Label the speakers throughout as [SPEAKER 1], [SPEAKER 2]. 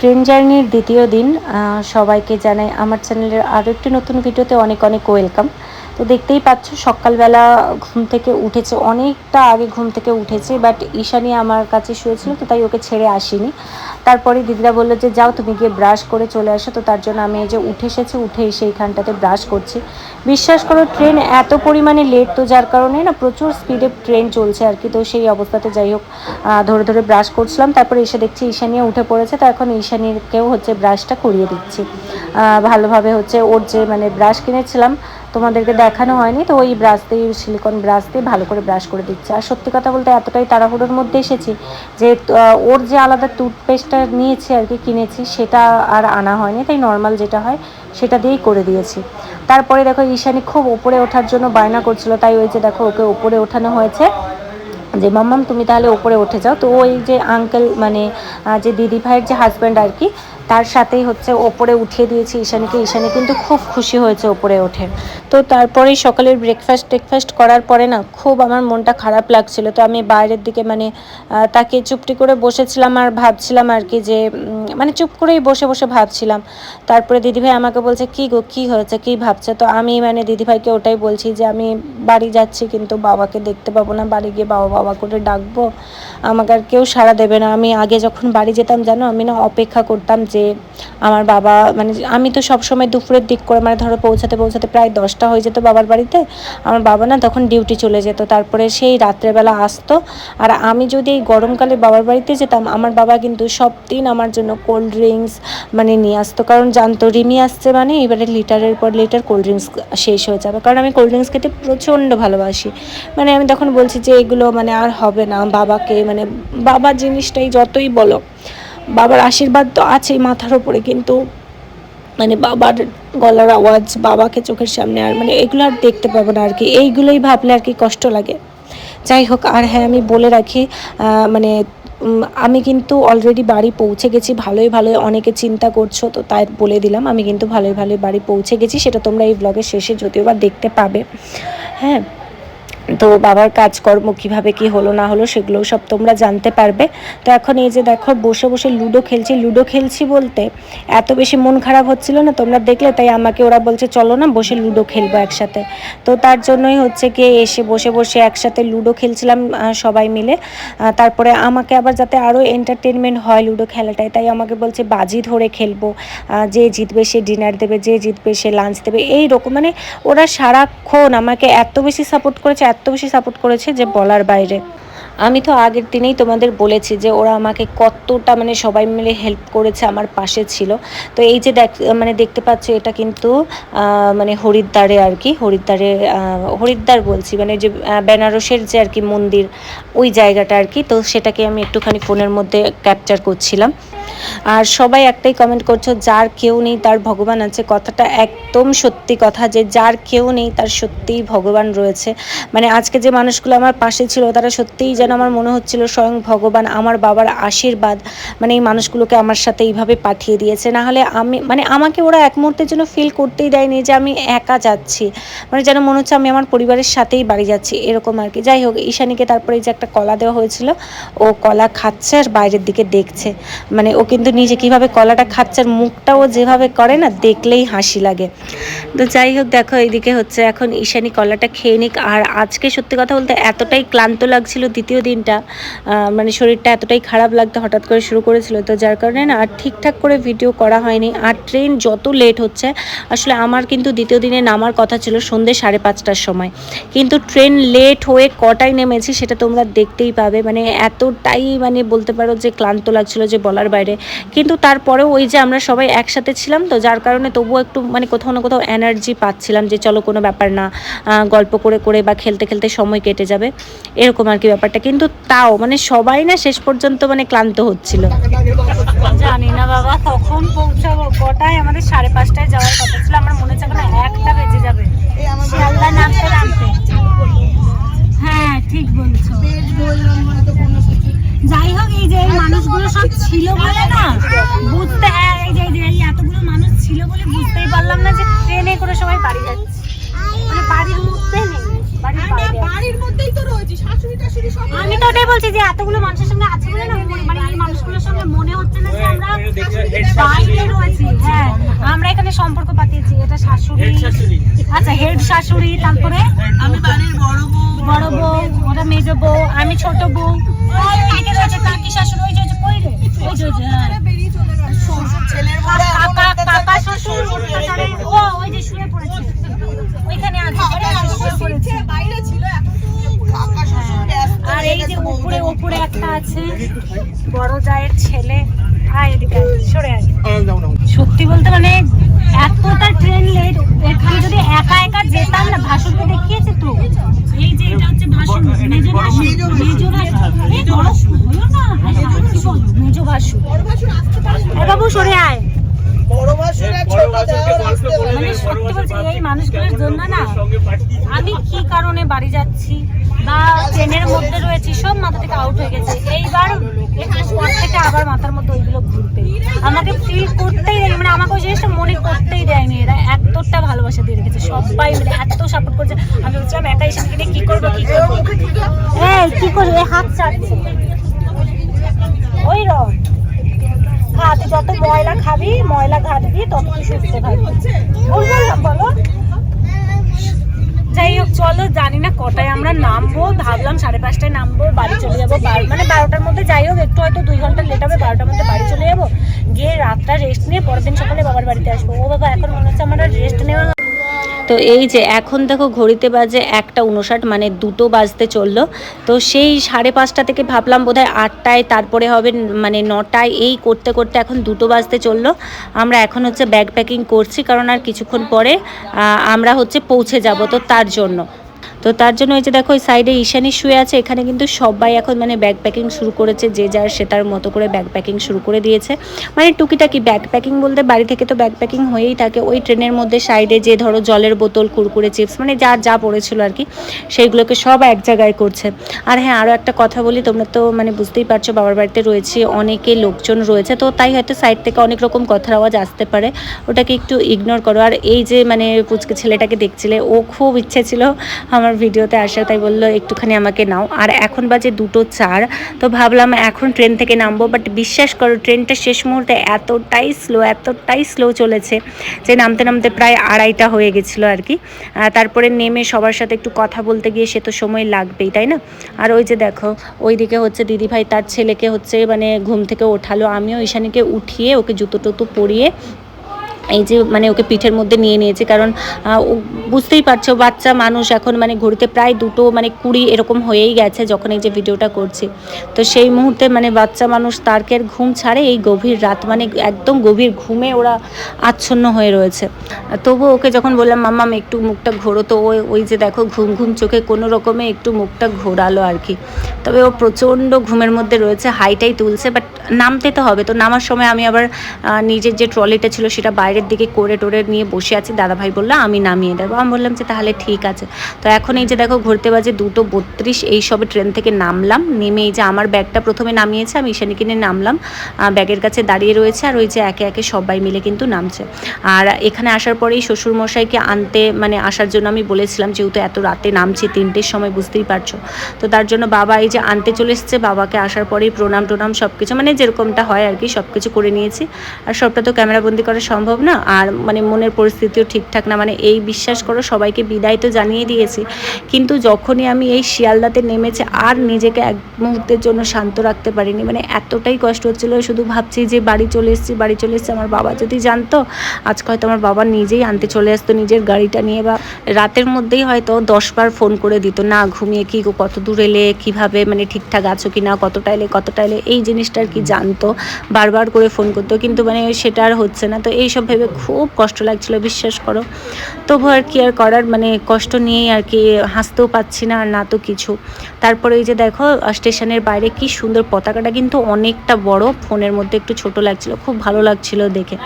[SPEAKER 1] Train জার্নির দ্বিতীয় দিন সবাইকে জানাই আমার চ্যানেলের আরও একটি নতুন ভিডিওতে অনেক অনেক ওয়েলকাম। তো দেখতেই পাচ্ছ, সকালবেলা ঘুম থেকে উঠেছে, অনেকটা আগে ঘুম থেকে উঠেছে, বাট ঈশানি আমার কাছে শুয়েছিল, তো তাই ওকে ছেড়ে আসিনি। তারপরে দিদিরা বলল যে, যাও তুমি গিয়ে ব্রাশ করে চলে আসো। তো তার জন্য আমি এই যে উঠে এসেছি, উঠে সেইখানটাতে ব্রাশ করছি। বিশ্বাস করো ট্রেন এত পরিমাণে লেট তো যার কারণে না প্রচুর স্পিডে ট্রেন চলছে আর কি। তো সেই অবস্থাতে যাই হোক ধরে ধরে ব্রাশ করছিলাম। তারপরে এসে দেখছি ঈশানিয়া উঠে পড়েছে। তো এখন ঈশানীকেও হচ্ছে ব্রাশটা করিয়ে দিচ্ছি। ভালোভাবে হচ্ছে ওর যে মানে ব্রাশ কিনেছিলাম তোমাদেরকে দেখানো হয়নি, তো ওই ব্রাশ দিয়ে সিলিকন ব্রাশ দিয়ে ভালো করে ব্রাশ করে দিচ্ছে। আর সত্যি কথা বলতে এতটাই তাড়াহুড়োর মধ্যে এসেছি যে ওর যে আলাদা টুথপেস্টটা নিয়েছি আর কি, কিনেছি, সেটা আর আনা হয়নি। তাই নর্মাল যেটা হয়, সেটা দিয়েই করে দিয়েছি। তারপরে দেখো, ঈশানি খুব ওপরে ওঠার জন্য বায়না করছিল। তাই ওই যে দেখো, ওকে ওপরে ওঠানো হয়েছে। যে, মাম্মাম, তুমি তাহলে ওপরে উঠে যাও। তো ওই যে আঙ্কেল মানে যে দিদি ভাইয়ের যে হাজব্যান্ড আর কি তার সাথেই হচ্ছে ওপরে উঠিয়ে দিয়েছি ঈশানীকে। ঈশানী কিন্তু খুব খুশি হয়েছে ওপরে ওঠে তো তারপরেই সকালের ব্রেকফাস্ট টেকফাস্ট করার পরে না খুব আমার মনটা খারাপ লাগছিল। তো আমি বাইরের দিকে মানে তাকে চুপটি করে বসেছিলাম আর ভাবছিলাম আর কি যে মানে চুপ করেই বসে বসে ভাবছিলাম। তারপরে দিদিভাই আমাকে বলছে, কি গো, কী হয়েছে? কী ভাবছে? তো আমি মানে দিদিভাইকে ওটাই বলছি যে, আমি বাড়ি যাচ্ছি কিন্তু বাবাকে দেখতে পাবো না। বাড়ি গিয়ে বাবা বাবা করে ডাকবো। আমাকে আর কেউ সাড়া দেবে না। আমি আগে যখন বাড়ি যেতাম জানো, আমি না অপেক্ষা করতাম যে আমার বাবা মানে আমি তো সবসময় দুপুরের দিক করে মানে ধরো পৌঁছাতে পৌঁছাতে প্রায় দশটা হয়ে যেত বাবার বাড়িতে, আমার বাবা না তখন ডিউটি চলে যেত। তারপরে সেই রাত্রেবেলা আসতো। আর আমি যদি এই গরমকালে বাবার বাড়িতে যেতাম, আমার বাবা কিন্তু সব দিন আমার জন্য কোল্ড ড্রিঙ্কস মানে নিয়ে আসতো। কারণ জানতো, রিমি আসছে মানে এবারে লিটারের পর লিটার কোল্ড ড্রিঙ্কস শেষ হয়ে যাবে। কারণ আমি কোল্ড ড্রিঙ্কস খেতে প্রচণ্ড ভালোবাসি। মানে আমি তখন বলছি যে এগুলো মানে আর হবে না। বাবাকে মানে বাবা জিনিসটাই যতই বলো বাবার আশীর্বাদ তো আছেই মাথার ওপরে কিন্তু মানে বাবার গলার আওয়াজ, বাবাকে চোখের সামনে আর মানে এগুলো আর দেখতে পাবো না আর কি। এইগুলোই ভাবলে আর কি কষ্ট লাগে। যাই হোক, আর হ্যাঁ আমি বলে রাখি মানে আমি কিন্তু অলরেডি বাড়ি পৌঁছে গেছি, ভালোই ভালোই অনেকে চিন্তা করছ, তো তাই বলে দিলাম, আমি কিন্তু ভালোই ভালোই বাড়ি পৌঁছে গেছি, সেটা তোমরা এই ব্লগের শেষে যদিও বা দেখতে পাবে। হ্যাঁ তো বাবার কাজকর্ম কীভাবে কি হলো, না হলো সেগুলো সব তোমরা জানতে পারবে। তো এখন এই যে দেখো, বসে বসে লুডো খেলছি লুডো খেলছি বলতে এত বেশি মন খারাপ হচ্ছিল না তোমরা দেখলে, তাই আমাকে ওরা বলছে, চলো না, বসে লুডো খেলব একসাথে। তো তার জন্যই হচ্ছে কি, এসে বসে বসে একসাথে লুডো খেলছিলাম সবাই মিলে। তারপরে আমাকে আবার যাতে আরও এন্টারটেনমেন্ট হয় লুডো খেলাটায়, তাই আমাকে বলছে, বাজি ধরে খেলব। যে জিতবে সে ডিনার দেবে, যে জিতবে সে লাঞ্চ দেবে। এই রকম মানে ওরা সারাক্ষণ আমাকে এত বেশি সাপোর্ট করেছে এত বেশি সাপোর্ট করেছে যে বলার বাইরে। আমি তো আগের দিনেই তোমাদের বলেছি যে ওরা আমাকে কতটা মানে সবাই মিলে হেল্প করেছে, আমার পাশে ছিল। তো এই যে মানে দেখতে পাচ্ছ এটা কিন্তু মানে হরিদ্বারে আর কি, হরিদ্বারে হরিদ্বার বলছি মানে যে বেনারসের যে আর কি মন্দির, ওই জায়গাটা আর কি। তো সেটাকে আমি একটুখানি ফোনের মধ্যে ক্যাপচার করছিলাম। আর সবাই একটাই কমেন্ট করছ, যার কেউ নেই তার ভগবান আছে। কথাটা একদম সত্যি কথা যে যার কেউ নেই তার সত্যিই ভগবান রয়েছে। মানে আজকে যে মানুষগুলো আমার পাশে ছিল, তারা সত্যিই যেন আমার মনে হচ্ছিল স্বয়ং ভগবান, আমার বাবার আশীর্বাদ মানে এই মানুষগুলোকে আমার সাথে এইভাবে পাঠিয়ে দিয়েছে। না হলে আমি মানে আমাকে ওরা এক মুহূর্তের জন্য ফিল করতেই দেয়নি যে আমি একা যাচ্ছি। মানে যেন মনে হচ্ছে আমি আমার পরিবারের সাথেই বাড়ি যাচ্ছি, এরকম আর কি। যাই হোক, ঈশানীকে তারপরে যে একটা কলা দেওয়া হয়েছিল, ও কলা খাচ্ছে আর বাইরের দিকে দেখছে। মানে ও কিন্তু নিজে কীভাবে কলাটা খাচ্ছে আর মুখটাও যেভাবে করে না, দেখলেই হাসি লাগে। তো যাই হোক, দেখো এইদিকে হচ্ছে এখন ঈশানি কলাটা খেয়ে নিক। আর আজকে সত্যি কথা বলতে এতটাই ক্লান্ত লাগছিল দ্বিতীয় দিনটা মানে শরীরটা এতটাই খারাপ লাগতো হঠাৎ করে শুরু করেছিল। তো যার কারণে না আর ঠিকঠাক করে ভিডিও করা হয়নি। আর ট্রেন যত লেট হচ্ছে, আসলে আমার কিন্তু দ্বিতীয় দিনে নামার কথা ছিল সন্ধ্যে সাড়ে পাঁচটার সময়। কিন্তু ট্রেন লেট হয়ে কটায় নেমেছি সেটা তোমরা দেখতেই পাবে। মানে এতটাই মানে বলতে পারো যে ক্লান্ত লাগছিল যে বলার বাইরে। কিন্তু তারপরেও ওই যে আমরা সবাই একসাথে ছিলাম তো যার কারণে তবুও একটু মানে কোথাও না কোথাও এনার্জি পাচ্ছিলাম যে চলো কোনো ব্যাপার না গল্প করে করে বা খেলতে খেলতে সময় কেটে যাবে, এরকম আর কি ব্যাপারটা। কিন্তু তাও মানে সবাই না শেষ পর্যন্ত মানে ক্লান্ত হচ্ছিল। জানি না বাবা কখন পৌঁছাবো, কটায়? আমাদের সাড়ে পাঁচটায় যাওয়ার কথা ছিল, আমার মনে হচ্ছে এখন একটা বেজে যাবে। হ্যাঁ ঠিক বলছো। যাই হোক এই যে মানুষগুলো সব ছিল বলে না বুঝতে হ্যাঁ এই যে এই এতগুলো মানুষ ছিল বলে বুঝতেই পারলাম না যে ট্রেনে করে সবাই বাড়ি যাচ্ছে। মানে বাড়ির মধ্যে নেই বাড়ির বাইরে। আছে।
[SPEAKER 2] বাড়ির মধ্যেই তো রয়েছে শাশুড়ি টাশুড়ি সব
[SPEAKER 1] আমি তো ওটাই বলছি যে এতগুলো মানুষের সঙ্গে আছে বলে না মানে এই মানুষগুলোর সঙ্গে মনে হচ্ছে না যে আমরা বাইরে রয়েছি। হ্যাঁ আমরা এখানে সম্পর্ক পাতিয়েছি এটা শাশুড়ি। আচ্ছা হেড শাশুড়ি তারপরে?
[SPEAKER 3] আমি বাড়ির বড় বউ।
[SPEAKER 1] বড় বউ ওটা মেজ বউ আমি ছোট বউ। রয়েছে কাকি শাশুড়ি। ওই যে ওই যে কই রে? ওই হ্যাঁ। কাকা শ্বশুর ও ওই যে শুয়ে পড়েছে। ওইখানে আছে ওই যে
[SPEAKER 3] বাইরে ছিল
[SPEAKER 1] আর এই যে উপরে উপরে একটা আছে বড় জায়ের ছেলে। আয় এদিকে সরে আয়। সত্যি বলতে মানে এতটা ট্রেন লেট এখানে যদি একা একা যেতাম না ভাষণকে দেখিয়েছে তো? এই যে এটা হচ্ছে ভাষণ মেজো ভাষণ মেজো ভাষণ এই বড় না? মেজো ভাষণ বাবু সরে আয়।
[SPEAKER 3] বড় ভাসুর ছোট
[SPEAKER 2] ভাসুরকে
[SPEAKER 3] আসতে
[SPEAKER 1] মানে সত্যি বলছি এই মানুষগুলোর জন্য না আমি কি কারণে বাড়ি যাচ্ছি বা ট্রেনের মধ্যে রয়েছি সব মাথা থেকে আউট হয়ে গেছে। এইবার একটু পর থেকে আবার মাথার মধ্যে ওইগুলো ঘুরবে। আমাকে ফিল করতেই দেয়নি মানে আমাকে ওই জিনিসটা মনে করতেই দেয়নি। এরা এতটা ভালোবাসা দিয়ে রেখেছে সবাই মিলে এত সাপোর্ট করছে। আমি বলছিলাম একা এসে নিয়ে কি করব কি করব। এই কি করব? হাত চাটছে। ওই রকম খা যত ময়লা খাবি, ময়লা ঘাটবি তত বলো। যাই হোক, চলো, জানি না কটায় আমরা নামবো। ভাবলাম সাড়ে পাঁচটায় নামবো, বাড়ি চলে যাব। মানে বারোটার মধ্যে যাই হোক, একটু হয়তো দুই ঘণ্টা লেট হবে, বারোটার মধ্যে বাড়ি চলে যাব। গিয়ে রাতটা রেস্ট নিয়ে পরের দিন সকালে বাবার বাড়িতে আসব। ও বাবা, এখন মনে হচ্ছে আমার রেস্ট নেওয়া তো এই যে এখন দেখো ঘড়িতে বাজে একটা উনষাট মানে দুটো বাজতে চলল। তো সেই সাড়ে পাঁচটা থেকে ভাবলাম বোধহয় আটটায়, তারপরে হবে মানে নটায়, এই করতে করতে এখন দুটো বাজতে চলল। আমরা এখন হচ্ছে ব্যাগ প্যাকিং করছি, কারণ আর কিছুক্ষণ পরে আমরা হচ্ছে পৌঁছে যাব তো তার জন্য। তো তার জন্য এই যে দেখো ওই সাইডে ঈশানি শুয়ে আছে, এখানে কিন্তু সবাই এখন মানে ব্যাগ প্যাকিং শুরু করেছে, যে যার সে তার মতো করে ব্যাগ প্যাকিং শুরু করে দিয়েছে। মানে টুকিটাকি ব্যাগ প্যাকিং বলতে বাড়ি থেকে তো ব্যাগ প্যাকিং হয়েই থাকে, ওই ট্রেনের মধ্যে সাইডে যে ধরো জলের বোতল, কুরকুরে চিপস মানে যা যা পড়েছিল আর কি, সেইগুলোকে সব এক জায়গায় করছে। আর হ্যাঁ আরও একটা কথা বলি, তোমরা তো মানে বুঝতেই পারছ, বাবার বাড়িতে রয়েছে অনেকে লোকজন রয়েছে, তো তাই হয়তো সাইড থেকে অনেক রকম কথার আওয়াজ আসতে পারে, ওটাকে একটু ইগনোর করো। আর এই যে মানে পুচকে ছেলেটাকে দেখছিলে, ও খুব ইচ্ছে ছিল আমার ভিডিওতে আসা, তাই বলল, একটুখানি আমাকে নাও। আর এখন বাজে দুটো চার, তো ভাবলাম এখন ট্রেন থেকে নামবো বাট বিশ্বাস করো, ট্রেনটা শেষ মুহূর্তে এতটাই স্লো এতটাই স্লো চলেছে যে নামতে নামতে প্রায় আড়াইটা হয়ে গেছিল আর কি। তারপরে নেমে সবার সাথে একটু কথা বলতে গিয়ে সে তো সময় লাগবেই, তাই না? আর ওই যে দেখো, ওইদিকে হচ্ছে দিদিভাই তার ছেলেকে হচ্ছে মানে ঘুম থেকে ওঠালো। আমিও ঈশানীকে উঠিয়ে ওকে জুতো টুতো পরিয়ে এই যে মানে ওকে পিঠের মধ্যে নিয়ে নিয়েছে, কারণ ও বুঝতেই পারছ বাচ্চা মানুষ এখন মানে ঘড়িতে প্রায় দুটো মানে কুড়ি এরকম হয়েই গেছে যখন এই যে ভিডিওটা করছি। তো সেই মুহূর্তে মানে বাচ্চা মানুষ তারকে আর ঘুম ছাড়ে এই গভীর রাত মানে একদম গভীর ঘুমে ওরা আচ্ছন্ন হয়ে রয়েছে। তবু ওকে যখন বললাম মাম্মাম একটু মুখটা ঘোরো। তো ওই ওই যে দেখো ঘুম ঘুম চোখে কোনো রকমে একটু মুখটা ঘোরালো আর কি। তবে ও প্রচণ্ড ঘুমের মধ্যে রয়েছে, হাইটাই তুলছে, বাট নামতে তো হবে। তো নামার সময় আমি আবার নিজের যে ট্রলিটা ছিল সেটা বাইরের দিকে করে টোরে নিয়ে বসে আছি। দাদাভাই বলল, আমি নামিয়ে দেবো। আমি বললাম যে, তাহলে ঠিক আছে। তো এখন এই যে দেখো ঘুরতে বাজে দুটো বত্রিশ, এই সবে ট্রেন থেকে নামলাম। নেমে এই যে আমার ব্যাগটা প্রথমে নামিয়েছে, আমি ঈশানীকে নিয়ে নামলাম। ব্যাগের কাছে দাঁড়িয়ে রয়েছে আর ওই যে একে একে সবাই মিলে কিন্তু নামছে। আর এখানে আসার পরেই শ্বশুরমশাইকে আনতে মানে আসার জন্য আমি বলেছিলাম, যেহেতু এত রাতে নামছি, তিনটের সময় বুঝতেই পারছ। তো তার জন্য বাবা এই যে আনতে চলে এসছে, বাবাকে আসার পরেই প্রণাম টোনাম সব কিছু মানে যেরকমটা হয় আর কি সব কিছু করে নিয়েছি। আর সবটা তো ক্যামেরাবন্দি করা সম্ভব আর মানে মনের পরিস্থিতিও ঠিকঠাক না। মানে এই বিশ্বাস করো, সবাইকে বিদায় তো জানিয়ে দিয়েছি। কিন্তু যখনই আমি এই শিয়ালদাতে নেমেছে, আর নিজেকে এক মুহূর্তের জন্য শান্ত রাখতে পারিনি। মানে এতটাই কষ্ট হচ্ছিল, শুধু ভাবছি যে বাড়ি চলে এসেছি, বাড়ি চলে এসেছি। আমার বাবা যদি জানতো, আজকে হয়তো আমার বাবা নিজেই আনতে চলে আসতো নিজের গাড়িটা নিয়ে বা রাতের মধ্যেই হয়তো দশবার ফোন করে দিত, না, ঘুমিয়ে কি কত দূর এলে, কীভাবে মানে ঠিকঠাক আছো কি না কতটা এলে কতটা এলে? এই জিনিসটা আর কি জানতো, বারবার করে ফোন করতো। কিন্তু মানে সেটা আর হচ্ছে না। তো এইসব ভেবে খুব কষ্ট লাগছিল, বিশ্বাস করো। তবু আর কি আর করার মানে কষ্ট নিয়েই আর কি হাসতেও পাচ্ছি না আর না তো কিছু। তারপরে এই যে দেখো স্টেশনের বাইরে কি সুন্দর পতাকাটা কিন্তু অনেকটা বড়, ফোনের মধ্যে একটু ছোট লাগছিল, খুব ভালো লাগছিল দেখে।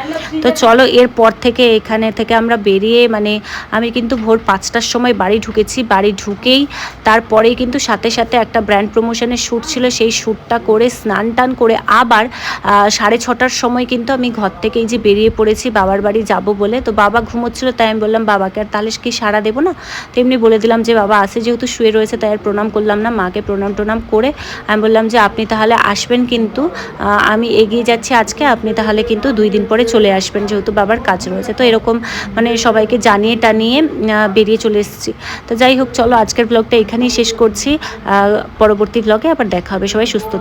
[SPEAKER 1] তো চলো, এরপর থেকে এখানে থেকে আমরা বেরিয়ে মানে আমি কিন্তু ভোর পাঁচটার সময় বাড়ি ঢুকেছি। বাড়ি ঢুকেই তারপরেই কিন্তু সাথে সাথে একটা ব্র্যান্ড প্রমোশনের শ্যুট ছিল, সেই শ্যুটটা করে স্নান টান করে আবার সাড়ে ছটার সময় কিন্তু আমি ঘর থেকে এই যে বেরিয়ে পড়েছি বাবার বাড়ি যাব বলে। তো বাবা ঘুমোচ্ছিল, তাই আমি বললাম, বাবাকে আর তাহলে কি সাড়া দেবো না? তেমনি বলে দিলাম যে, বাবা আসে যেহেতু, শুয়ে রয়েছে, তাই আর প্রণাম করলাম না। মাকে প্রণাম টনাম করে আমি বললাম যে, আপনি তাহলে আসবেন কিন্তু আমি এগিয়ে যাচ্ছি আজকে, আপনি তাহলে কিন্তু দুই দিন পরে চলে আসবেন, যেহেতু বাবার কাজ রয়েছে। তো এরকম মানে সবাইকে জানিয়ে টানিয়ে বেরিয়ে চলে এসেছি। তো যাই হোক, চলো আজকের ব্লগটা এখানেই শেষ করছি। পরবর্তী ব্লগে আবার দেখা হবে। সবাই সুস্থ